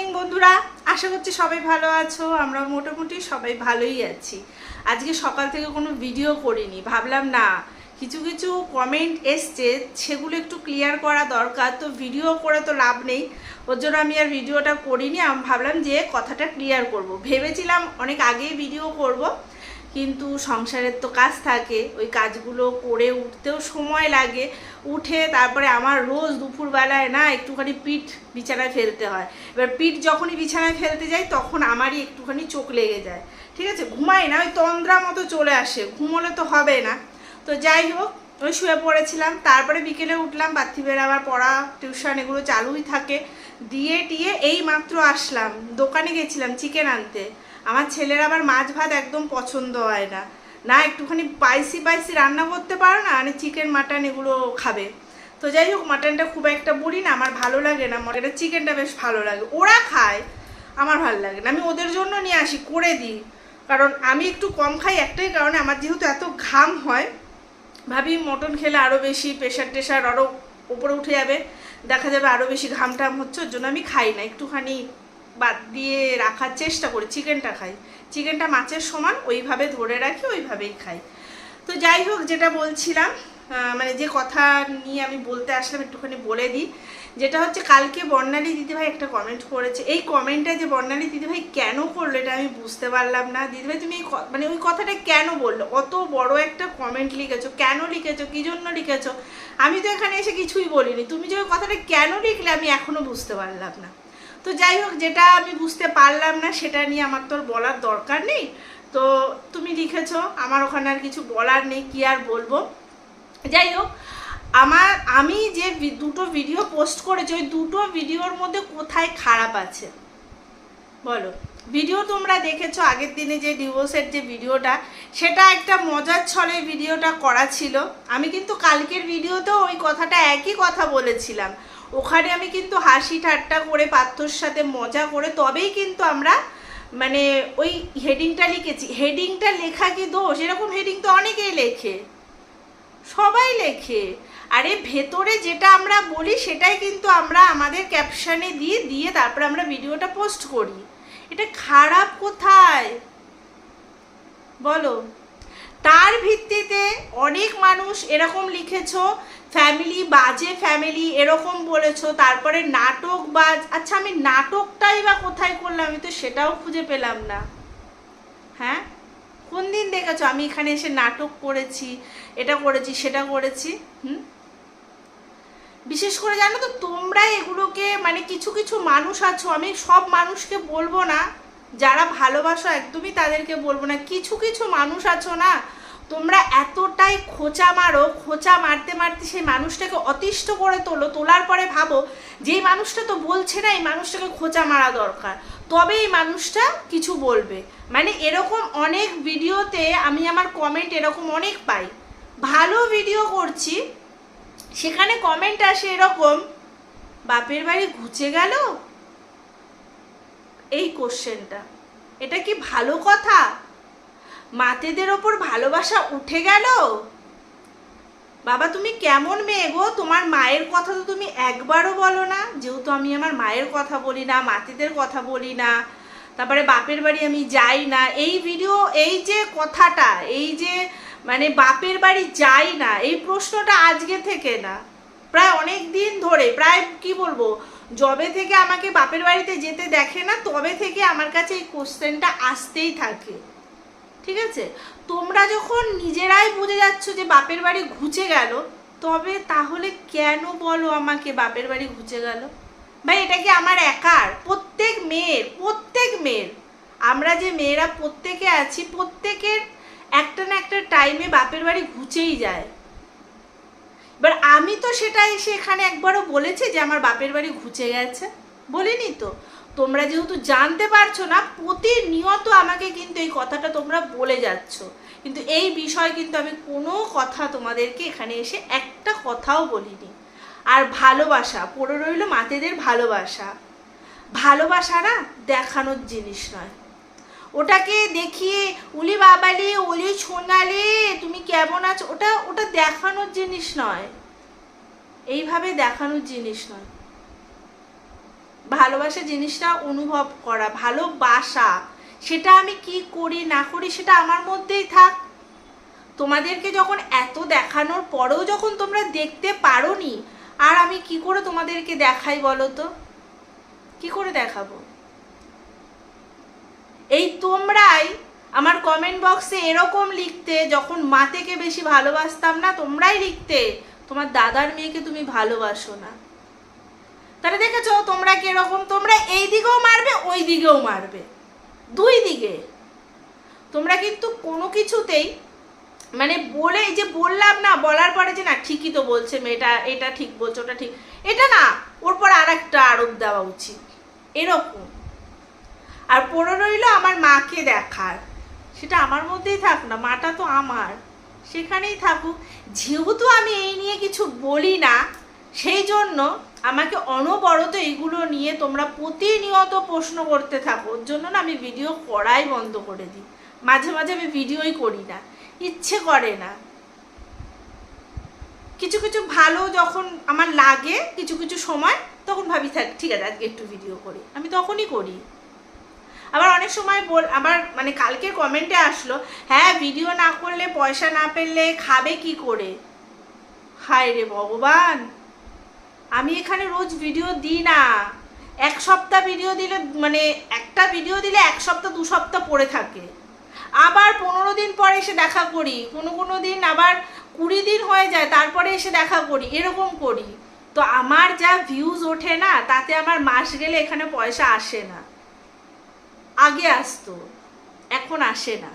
Evening বন্ধুরা। আশা করছি সবাই ভালো আছো। আমরা মোটামুটি সবাই ভালোই আছি। আজকে সকাল থেকে কোনো ভিডিও করিনি। ভাবলাম, না, কিছু কিছু কমেন্ট এসছে, সেগুলো একটু ক্লিয়ার করা দরকার। তো ভিডিও করে তো লাভ নেই। ওর জন্য আমি আর ভিডিওটা করিনি। আমি ভাবলাম যে কথাটা ক্লিয়ার করব। ভেবেছিলাম অনেক আগেই ভিডিও করব। কিন্তু সংসারের তো কাজ থাকে, ওই কাজগুলো করে উঠতেও সময় লাগে। উঠে তারপরে আমার রোজ দুপুরবেলায় না একটুখানি পিঠ বিছানায় ফেলতে হয়। এবার পিঠ যখনই বিছানায় ফেলতে যাই তখন আমারই একটুখানি চোখ লেগে যায়। ঠিক আছে? ঘুমাই না, ওই তন্দ্রা মতো চলে আসে, ঘুমোলে তো হবে না। তো যাই হোক, ওই শুয়ে পড়েছিলাম। তারপরে বিকেলে উঠলাম বাথিবের আবার পড়া, টিউশন এগুলো চালুই থাকে। দিয়ে টিয়ে এই মাত্র আসলাম। দোকানে গেছিলাম, চিকেন আনতে। আমার ছেলের আবার মাছ ভাত একদম পছন্দ হয় না। না, একটুখানি স্পাইসি স্পাইসি রান্না করতে পারো না মানে চিকেন মাটন এগুলো খাবে। তো যাই হোক মাটনটা খুব একটা বলি না, আমার ভালো লাগে না। মটনের চিকেনটা বেশ ভালো লাগে। ওরা খায়, আমার ভালো লাগে না। আমি ওদের জন্য নিয়ে আসি, করে দিই। কারণ আমি একটু কম খাই একটাই কারণে আমার যেহেতু এত ঘাম হয়, ভাবি মটন খেলে আরও বেশি প্রেশার টেশার আরও উপরে উঠে যাবে। দেখা যাবে আরও বেশি ঘাম টাম হচ্ছে, ওর জন্য আমি খাই না। একটুখানি বাদ দিয়ে রাখার চেষ্টা করি, চিকেনটা খাই। চিকেনটা মাছের সমান, ওইভাবে ধরে রাখি, ওইভাবেই খাই। তো যাই হোক, যেটা বলছিলাম মানে যে কথা নিয়ে আমি বলতে আসলাম, একটুখানি বলে দিই। যেটা হচ্ছে, কালকে বর্ণালী দিদিভাই একটা কমেন্ট করেছে। এই কমেন্টটা যে বর্ণালী দিদিভাই কেন করল, এটা আমি বুঝতে পারলাম না। দিদিভাই, তুমি মানে ওই কথাটা কেন বলল? অত বড় একটা কমেন্ট লিখেছো, কেন লিখেছো, কী জন্য লিখেছো? আমি তো এখানে এসে কিছুই বলিনি। তুমি যে ওই কথাটা কেন লিখলে, আমি এখনও বুঝতে পারলাম না। তো যাই হোক, যেটা আমি বুঝতে পারলাম না, সেটা নিয়ে আমার তো আর বলার দরকার নেই। তো তুমি লিখেছ, আমার ওখানে আর কিছু বলার নেই, কি আর বলব? যাই হোক, আমার, আমি যে দুটো ভিডিও পোস্ট করেছি, ওই দুটো ভিডিওর মধ্যে কোথায় খারাপ আছে? বলো। ভিডিও তোমরা দেখেছ, আগের দিনে যে ডিভোর্সের যে ভিডিওটা সেটা একটা মজার ছলে ভিডিওটা করা ছিল। আমি কিন্তু কালকের ভিডিওতেও ওই কথাটা একই কথা বলেছিলাম। ওখানে আমি কিন্তু হাসি ঠাট্টা করে, পাত্রর সাথে মজা করে, তবেই কিন্তু আমরা মানে ওই হেডিংটা লিখেছি। হেডিংটা লেখা কি দোষ? এরকম হেডিং তো অনেকেই লেখে। সবাই লেখে। আরে ভেতরে যেটা আমরা বলি, সেটাই কিন্তু আমরা আমাদের ক্যাপশানে দিয়ে দিয়ে তারপরে আমরা ভিডিওটা পোস্ট করি। এটা খারাপ কোথায়? বলো। তার ভিত্তিতে অনেক মানুষ এরকম লিখেছো ফ্যামিলি বাজে ফ্যামিলি এরকম বলেছ, তারপরে নাটক বাজ আচ্ছা আমি নাটকটাই বা কোথায় করলাম? আমি তো সেটাও খুঁজে পেলাম না। হ্যাঁ? কোন দিন দেখেছ? আমি এখানে এসে নাটক করেছি, এটা করেছি, সেটা করেছি, হুম? বিশেষ করে জানো তো, তোমরা এগুলোকে মানে কিছু কিছু মানুষ আছো, আমি সব মানুষকে বলব না যারা ভালোবাসো একদমই তাদেরকে বলব না। কিছু কিছু মানুষ আছো না, তোমরা এতটাই খোঁচা মারো, খোঁচা মারতে মারতে সেই মানুষটাকে অতিষ্ঠ করে তোলো, তোলার পরে ভাবো, যে মানুষটা তো বলছে না, এই মানুষটাকে খোঁচা মারা দরকার। তবে এই মানুষটা কিছু বলবে। মানে এরকম অনেক ভিডিওতে আমি আমার কমেন্ট এরকম অনেক পাই। ভালো ভিডিও করছি, সেখানে কমেন্ট আসে এরকম, বাপের বাড়ি ঘুচে গেল এই কোশ্চেনটা। এটা কি ভালো কথা? মাতেদের ওপর ভালোবাসা উঠে গেল? বাবা, তুমি কেমন মেয়ে গো? তোমার মায়ের কথা তো তুমি একবারও বলো না। যেহেতু আমি আমার মায়ের কথা বলি না, মাতিদের কথা বলি না, তারপরে বাপের বাড়ি আমি যাই না। এই ভিডিও এই যে কথাটা, এই যে মানে বাপের বাড়ি যাই না, এই প্রশ্নটা আজকে থেকে না। প্রায় অনেক দিন ধরে, প্রায় কি বলব জবে থেকে আমাকে বাপের বাড়িতে যেতে দেখে না, তবে থেকে আমার কাছে এই কোশ্চেনটা আসতেই থাকে। ঠিক আছে? তোমরা যখন নিজেরাই বুঝে যাচ্ছ যে বাপের বাড়ি ঘুচে গেল, তবে তাহলে কেন বলো আমাকে বাপের বাড়ি ঘুচে গেল? ভাই, এটা কি আমার একার? প্রত্যেক মেয়ের প্রত্যেক মেয়ের। আমরা যে মেয়েরা প্রত্যেকে আছি, প্রত্যেকের একটা না একটা টাইমে বাপের বাড়ি ঘুচেই যায়। এবার আমি তো সেটা এসে এখানে একবারও বলেছি যে আমার বাপের বাড়ি ঘুচে গেছে। বলিনি তো। তোমরা যেহেতু জানতে পারছ না, প্রতিনিয়ত আমাকে কিন্তু এই কথাটা তোমরা বলে যাচ্ছ। কিন্তু এই বিষয় কিন্তু আমি কোনো কথা তোমাদেরকে এখানে এসে একটা কথাও বলিনি। আর ভালোবাসা, পড়ে রইল মাতেদের ভালোবাসা। ভালোবাসা না দেখানোর জিনিস নয়। ওটাকে দেখিয়ে, উলি বাবালি, উলি সোনালি, তুমি কেমন আছো? ওটা ওটা দেখানোর জিনিস নয়। এইভাবে দেখানোর জিনিস নয়। ভালোবাসা জিনিসটা অনুভব করা, ভালোবাসা, সেটা আমি কি করি, না করি, সেটা আমার মধ্যেই থাক। তোমাদেরকে যখন এত দেখানোর পরেও যখন তোমরা দেখতে পারো নি আর আমি কি করে তোমাদেরকে দেখাই বলো তো? কি করে দেখাবো? এই তোমরাই আমার কমেন্ট বক্সে এরকম লিখতে, যখন মা থেকে বেশি ভালোবাসতাম না, তোমরাই লিখতে, তোমার দাদার মেয়েকে তুমি ভালোবাসো না। তাহলে দেখেছ তোমরা কীরকম? তোমরা এই দিকেও মারবে, ওই দিকেও মারবে। দুই দিকে। তোমরা কিন্তু কোনো কিছুতেই মানে বলে যে বললাম না, বলার পরে যে না, ঠিকই তো বলছে মেয়েটা, এটা ঠিক বলছে, ওটা ঠিক। এটা না, ওর পর আর একটা আরোপ দেওয়া উচিত। এরকম। আর পড়ে রইল আমার মাকে দেখার। সেটা আমার মধ্যেই থাক না, মাটা তো আমার। সেখানেই থাকুক। যেহেতু আমি এই নিয়ে কিছু বলি না, সেই জন্য আমাকে অনবরত এইগুলো নিয়ে তোমরা প্রতিনিয়ত প্রশ্ন করতে থাকো। ওর জন্য না আমি ভিডিও করাই বন্ধ করে দিই। মাঝে মাঝে আমি ভিডিওই করি না। ইচ্ছে করে না। কিছু কিছু ভালো যখন আমার লাগে, কিছু কিছু সময়, তখন ভাবি, থাক, ঠিক আছে, আজকে একটু ভিডিও করি। আমি তখনই করি। আবার অনেক সময় বল, আবার মানে কালকে কমেন্টে আসলো হ্যাঁ ভিডিও না করলে, পয়সা না পেলে খাবে কি করে? হায় রে ভগবান! আমি এখানে রোজ ভিডিও দিই না। এক সপ্তাহ ভিডিও দিলে মানে একটা ভিডিও দিলে এক সপ্তাহ, দু সপ্তাহ পড়ে থাকে। আবার পনেরো দিন পরে এসে দেখা করি, কোনো কোনো দিন আবার কুড়ি দিন হয়ে যায়, তারপরে এসে দেখা করি, এরকম করি। তো আমার যা ভিউজ ওঠে না, তাতে আমার মাস গেলে এখানে পয়সা আসে না। আগে আসতো, এখন আসে না।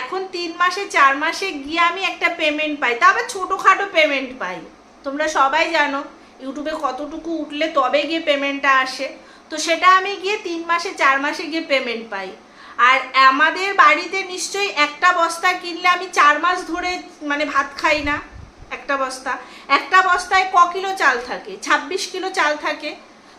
এখন তিন মাসে, চার মাসে গিয়ে আমি একটা পেমেন্ট পাই, তা আবার ছোটোখাটো পেমেন্ট পাই। তোমরা সবাই জানো ইউটিউবে কতটুকু উঠলে তবে গিয়ে পেমেন্টটা আসে। তো সেটা আমি গিয়ে তিন মাসে, চার মাসে গিয়ে পেমেন্ট পাই। আর আমাদের বাড়িতে নিশ্চয়ই একটা বস্তা কিনলে আমি চার মাস ধরে মানে ভাত খাই না, একটা বস্তা। একটা বস্তায় ক কিলো চাল থাকে? ছাব্বিশ কিলো চাল থাকে।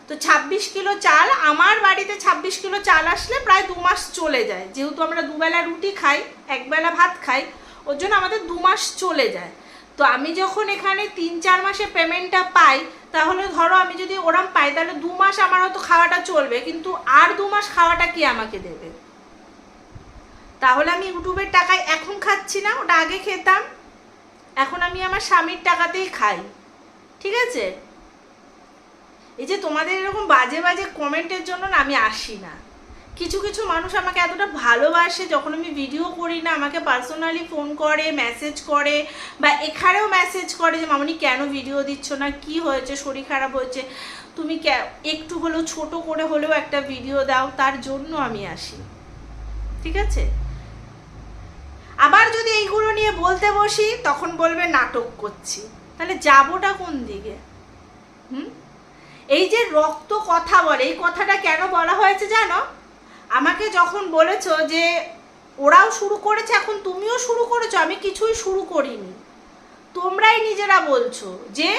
তো ছাব্বিশ কিলো চাল, আমার বাড়িতে ছাব্বিশ কিলো চাল আসলে প্রায় দু মাস চলে যায়। যেহেতু আমরা দুবেলা রুটি খাই, একবেলা ভাত খাই, ওর জন্য আমাদের দু মাস চলে যায়। তো আমি যখন এখানে তিন চার মাসে পেমেন্টটা পাই, তাহলে ধরো আমি যদি ওরম পাই, তাহলে দু মাস আমার হয়তো খাওয়াটা চলবে, কিন্তু আর দু মাস খাওয়াটা কি আমাকে দেবে? তাহলে আমি ইউটিউবের টাকায় এখন খাচ্ছি না, ওটা আগে খেতাম। এখন আমি আমার স্বামীর টাকাতেই খাই। ঠিক আছে? এই যে তোমাদের এরকম বাজে বাজে কমেন্টের জন্য না আমি আসি না। কিছু কিছু মানুষ আমাকে এতটা ভালোবাসে, যখন আমি ভিডিও করি না, আমাকে পার্সোনালি ফোন করে মেসেজ করে, বা এখানেও মেসেজ করে যে, মামনি, কেন ভিডিও দিচ্ছ না? কি হয়েছে? শরীর খারাপ হয়েছে? তুমি একটু হলেও, ছোট করে হলেও একটা ভিডিও দাও, তার জন্য আমি আসি। ঠিক আছে? আবার যদি এইগুলো নিয়ে বলতে বসি, তখন বলবে, নাটক করছি। তাহলে যাবোটা কোন দিকে? হুম? এই যে রক্ত কথা বলে, এই কথাটা কেন বলা হয়েছে জানো? আমাকে যখন বলেছ যে ওরাও শুরু করেছে, এখন তুমিও শুরু করেছ, আমি কিছুই শুরু করিনি। তোমরাই নিজেরা বলছো যে,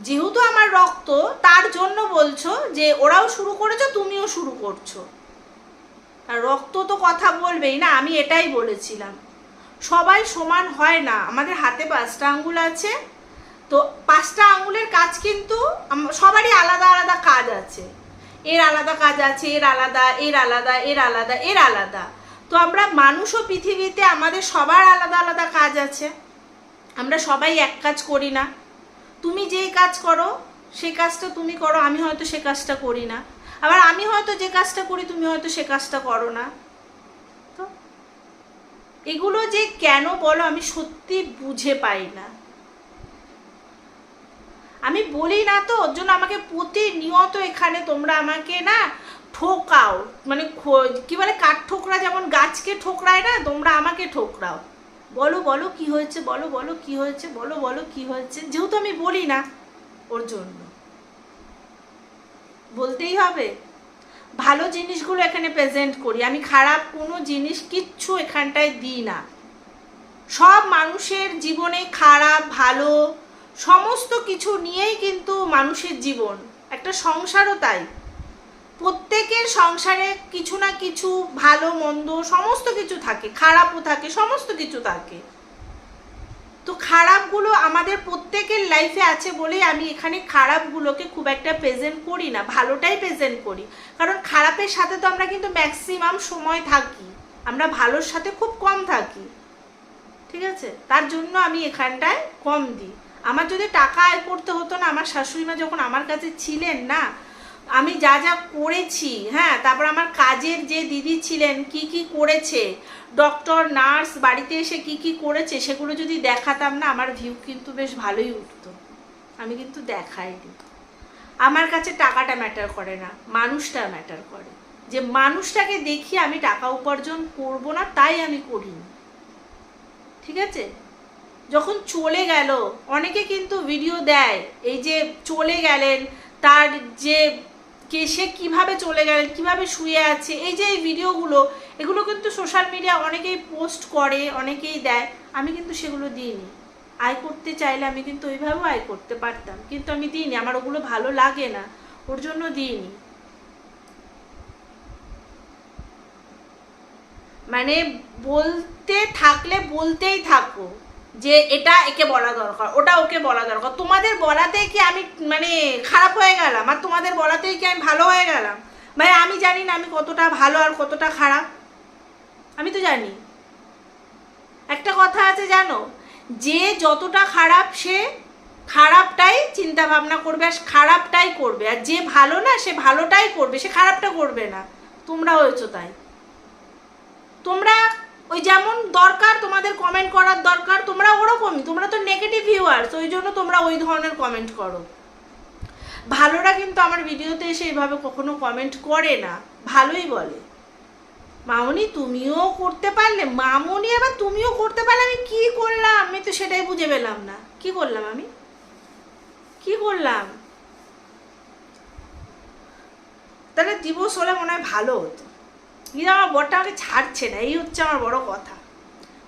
যেহেতু আমার রক্ত, তার জন্য বলছো যে ওরাও শুরু করেছ, তুমিও শুরু করছ। রক্ত তো কথা বলবেই না, আমি এটাই বলেছিলাম। সবাই সমান হয় না, আমাদের হাতে পাঁচটা আঙ্গুল আছে তো পাঁচটা আঙুলের কাজ কিন্তু সবারই আলাদা আলাদা কাজ আছে। এর আলাদা কাজ আছে, এর আলাদা এর আলাদা এর আলাদা এর আলাদা। তো আমরা মানুষও পৃথিবীতে আমাদের সবার আলাদা আলাদা কাজ আছে। আমরা সবাই এক কাজ করি না। তুমি যেই কাজ করো সেই কাজটা তুমি করো, আমি হয়তো সে কাজটা করি না। আবার আমি হয়তো যে কাজটা করি, তুমি হয়তো সে কাজটা করো না। তো এগুলো যে কেন বলো, আমি সত্যি বুঝে পাই না। আমি বলি না তো, ওর জন্য আমাকে প্রতিনিয়ত এখানে তোমরা আমাকে না ঠোকাও। মানে কি বলে, কাঠ ঠোকরা যেমন গাছকে ঠোকরায় না, তোমরা আমাকে ঠোকরাও। বলো বলো কি হয়েছে, বলো বলো কি হয়েছে, বলো বলো কি হয়েছে। যেহেতু আমি বলি না ওর জন্য। বলতেই হবে। ভালো জিনিসগুলো এখানে প্রেজেন্ট করি। আমি খারাপ কোনো জিনিস কিচ্ছু এখানটায় দিই না। সব মানুষের জীবনে খারাপ, ভালো সমস্ত কিছু নিয়েই কিন্তু মানুষের জীবন, একটা সংসারও তাই। প্রত্যেকের সংসারে কিছু না কিছু ভালো, মন্দ সমস্ত কিছু থাকে, খারাপও থাকে, সমস্ত কিছু থাকে। তো খারাপগুলো আমাদের প্রত্যেকের লাইফে আছে বলেই আমি এখানে খারাপগুলোকে খুব একটা প্রেজেন্ট করি না, ভালোটাই প্রেজেন্ট করি। কারণ খারাপের সাথে তো আমরা কিন্তু ম্যাক্সিমাম সময় থাকি, আমরা ভালোর সাথে খুব কম থাকি। ঠিক আছে? তার জন্য আমি এখানটায় কম দিই। আমার যদি টাকা আয় করতে হতো না, আমার শাশুড়ি মা যখন আমার কাছে ছিলেন না, আমি যা যা করেছি হ্যাঁ তারপর আমার কাজের যে দিদি ছিলেন, কি কি করেছে ডক্টর নার্স বাড়িতে এসে কি কি করেছে, সেগুলো যদি দেখাতাম না, আমার ভিউ কিন্তু বেশ ভালোই উঠতো। আমি কিন্তু দেখাইনি। আমার কাছে টাকাটা ম্যাটার করে না, মানুষটা ম্যাটার করে। যে মানুষটাকে দেখি আমি টাকা উপার্জন করব না, তাই আমি করিনি। ঠিক আছে? যখন চলে গেল, অনেকে কিন্তু ভিডিও দেয়, এই যে চলে গেলেন, তার যে কে, সে কীভাবে চলে গেলেন, কীভাবে শুয়ে আছে, এই যে এই ভিডিওগুলো এগুলো কিন্তু সোশ্যাল মিডিয়া অনেকেই পোস্ট করে, অনেকেই দেয়, আমি কিন্তু সেগুলো দিইনি। আয় করতে চাইলে আমি কিন্তু ওইভাবেও আয় করতে পারতাম, কিন্তু আমি দিইনি, আমার ওগুলো ভালো লাগে না, ওর জন্য দিইনি। মানে বলতে থাকলে বলতেই থাকো। যে এটা একে বলা দরকার, ওটা ওকে বলা দরকার। তোমাদের বলাতেই কি আমি মানে খারাপ হয়ে গেলাম? আর তোমাদের বলাতেই কি আমি ভালো হয়ে গেলাম? ভাই আমি জানি না আমি কতটা ভালো আর কতটা খারাপ। আমি তো জানি। একটা কথা আছে জানো? যে যতটা খারাপ সে খারাপটাই চিন্তা ভাবনা করবে, আর খারাপটাই করবে। আর যে ভালো না, সে ভালোটাই করবে। সে খারাপটা করবে না। তোমরা হয়েছো তাই। তোমরা ওই যেমন দরকার তোমাদের কমেন্ট করার দরকার, তোমরা ওরকমই, তোমরা তো নেগেটিভ ভিউয়ার্স ওই জন্য তোমরা ওই ধরনের কমেন্ট করো। ভালোরা কিন্তু আমার ভিডিওতে এসে এইভাবে কখনো কমেন্ট করে না, ভালোই বলে। মামনি, তুমিও করতে পারলে, মামনি আবার তুমিও করতে পারলে, আমি কি করলাম? আমি তো সেটাই বুঝে পেলাম না। কি করলাম আমি? কি করলাম? তাহলে দিবস হলে মনে হয় ভালো হতো। কিন্তু আমার বরটা আমাকে ছাড়ছে না, এই হচ্ছে আমার বড় কথা।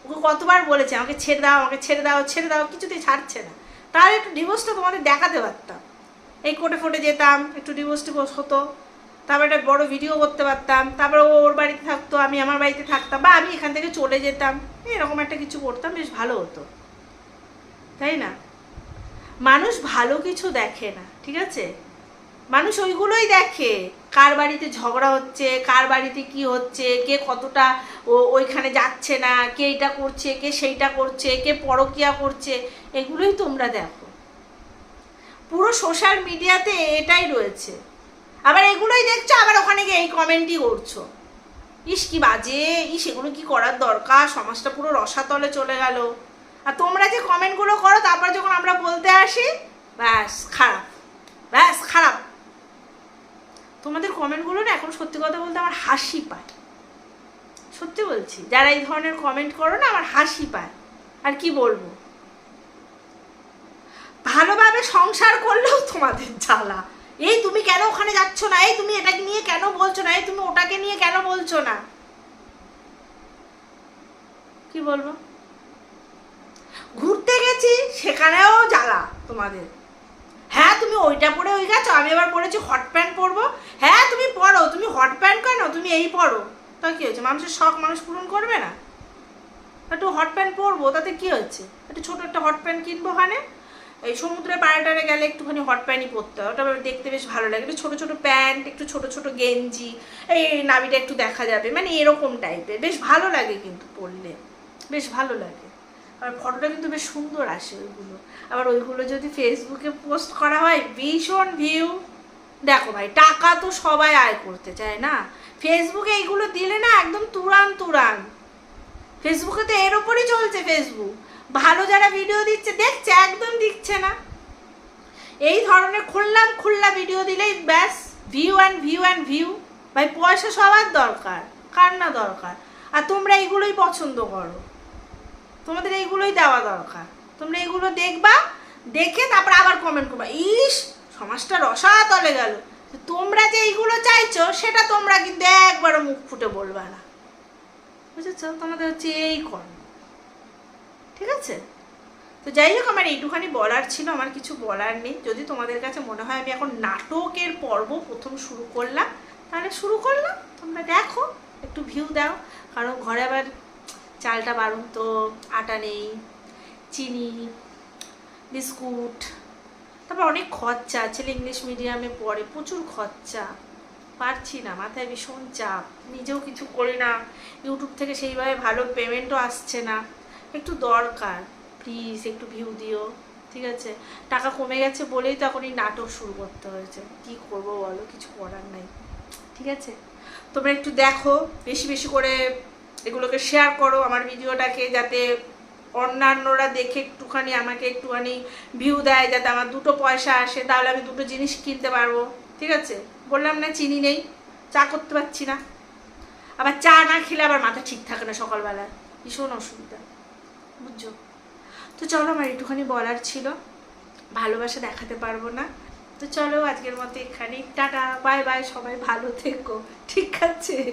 ওকে কতবার বলেছে, আমাকে ছেড়ে দাও, আমাকে ছেড়ে দাও ছেড়ে দাও, কিছুতেই ছাড়ছে না। তাহলে একটু ডিভোর্সটা তোমাদের দেখাতে পারতাম। এই কোটে ফোটে যেতাম, একটু ডিভোর্স টিভোর্স হতো। তারপর একটা বড় ভিডিও করতে পারতাম। তারপরে ও ওর বাড়িতে থাকতো, আমি আমার বাড়িতে থাকতাম, বা আমি এখান থেকে চলে যেতাম। এরকম একটা কিছু করতাম, বেশ ভালো হতো। তাই না? মানুষ ভালো কিছু দেখে না, ঠিক আছে? মানুষ ওইগুলোই দেখে। কার বাড়িতে ঝগড়া হচ্ছে, কার বাড়িতে কি হচ্ছে, কে কতটা ওইখানে যাচ্ছে না, কে এটা করছে, কে সেইটা করছে, কে পরকিয়া করছে, এগুলোই তোমরা দেখো। পুরো সোশ্যাল মিডিয়াতে এটাই রয়েছে। আবার এগুলোই দেখছ, আবার ওখানে গিয়ে এই কমেন্টই করছ। ইস, কি বাজে, ইস, এগুলো কি করার দরকার? সমাজটা পুরো রসাতলে চলে গেল। আর তোমরা যে কমেন্টগুলো করো, তারপর যখন আমরা বলতে আসি, ব্যাস, খারাপ। ব্যাস, খারাপ। তোমাদের কমেন্টগুলো না এখন সত্যি কথা বলতে আমার হাসি পায়। সত্যি বলছি, যারা এই ধরনের কমেন্ট করো না, আমার হাসি পায়। আর কি বলব? ভালোভাবে সংসার করলেও তোমাদের জ্বালা। এই তুমি কেন ওখানে যাচ্ছ না? এই তুমি এটাকে নিয়ে কেন বলছো না? এই তুমি ওটাকে নিয়ে কেন বলছো না? কি বলব? ঘুরতে গেছি, সেখানেও জ্বালা তোমাদের। তুমি ওইটা পরে ওই গেছো, আমি এবার পরেছি হট প্যান্ট পরবো। হ্যাঁ তুমি পরো, তুমি হট প্যান্ট কেন? তুমি এই পরো। তা কি হয়েছে? মানুষের শখ মানুষ পূরণ করবে না? একটু হট প্যান্ট পরবো, তাতে কি হচ্ছে একটু ছোটো একটা হট প্যান্ট কিনবো ওখানে। এই সমুদ্রে পাড়াটারে গেলে একটুখানি হট প্যান্টই পরতে হয়। ওটা দেখতে বেশ ভালো লাগে। একটু ছোটো ছোটো প্যান্ট, একটু ছোটো ছোটো গেঞ্জি, এই নাবিটা একটু দেখা যাবে। মানে এরকম টাইপের বেশ ভালো লাগে কিন্তু পরলে। বেশ ভালো লাগে। আর ফটোটা কিন্তু বেশ সুন্দর আসে ওইগুলো। আবার ওইগুলো যদি ফেসবুকে পোস্ট করা হয়, ভীষণ ভিউ দেখো ভাই, টাকা তো সবাই আয় করতে চায় না। ফেসবুকে এইগুলো দিলে না একদম তুরান তুরান। ফেসবুকে তো এর ওপরই চলছে ফেসবুক ভালো যারা ভিডিও দিচ্ছে, দেখছে, একদম দিচ্ছে না। এই ধরনের খুললাম, খুললা ভিডিও দিলেই ব্যাস view and view and view ভাই, পয়সা সবার দরকার, কার না দরকার? আর তোমরা এইগুলোই পছন্দ করো। তোমাদের এইগুলোই দেওয়া দরকার। তোমরা এগুলো দেখবা, দেখে তারপর আবার কমেন্ট করবা। ইস, সমাজটা রসাতলে গেল। তোমরা যে এইগুলো চাইছো, সেটা তোমরা কিন্তু একবারও মুখ ফুটে বলবা না। বুঝেছ? তোমাদের হচ্ছে এই কর্ম। ঠিক আছে? তো যাই হোক, আমার এইটুখানি বলার ছিল, আমার কিছু বলার নেই। যদি তোমাদের কাছে মনে হয় আমি এখন নাটকের পর্ব প্রথম শুরু করলাম, তাহলে শুরু করলাম। তোমরা দেখো, একটু ভিউ দাও। কারণ ঘরে আবার চালটা বারণ তো, আটা নেই, চিনি, বিস্কুট, তারপর অনেক খরচা, ছেলে ইংলিশ মিডিয়ামে পড়ে, প্রচুর খরচা। পারছি না, মাথায় ভীষণ চাপ, নিজেও কিছু করি না, ইউটিউব থেকে সেইভাবে ভালো পেমেন্টও আসছে না। একটু দরকার প্লিজ একটু ভিউ দিও, ঠিক আছে? টাকা কমে গেছে বলেই তো এখন এই নাটক শুরু করতে হয়েছে। কি করব বলো, কিছু করার নাই, ঠিক আছে? তোমরা একটু দেখো, বেশি বেশি করে এগুলোকে শেয়ার করো আমার ভিডিওটাকে যাতে অন্যান্যরা দেখে একটুখানি, আমাকে একটুখানি ভিউ দেয়, যাতে আমার দুটো পয়সা আসে, তাহলে আমি দুটো জিনিস কিনতে পারব। ঠিক আছে? বললাম না চিনি নেই, চা করতে পারছি না। আবার চা না খেলে আবার মাথা ঠিক থাকে না সকালবেলা ভীষণ অসুবিধা। বুঝছ? তো চলো, আমার একটুখানি বলার ছিল। ভালোবাসা দেখাতে পারব না। তো চলো, আজকের মতো এখানেই। টাটা, বাই বাই, সবাই ভালো থেকো। ঠিক আছে?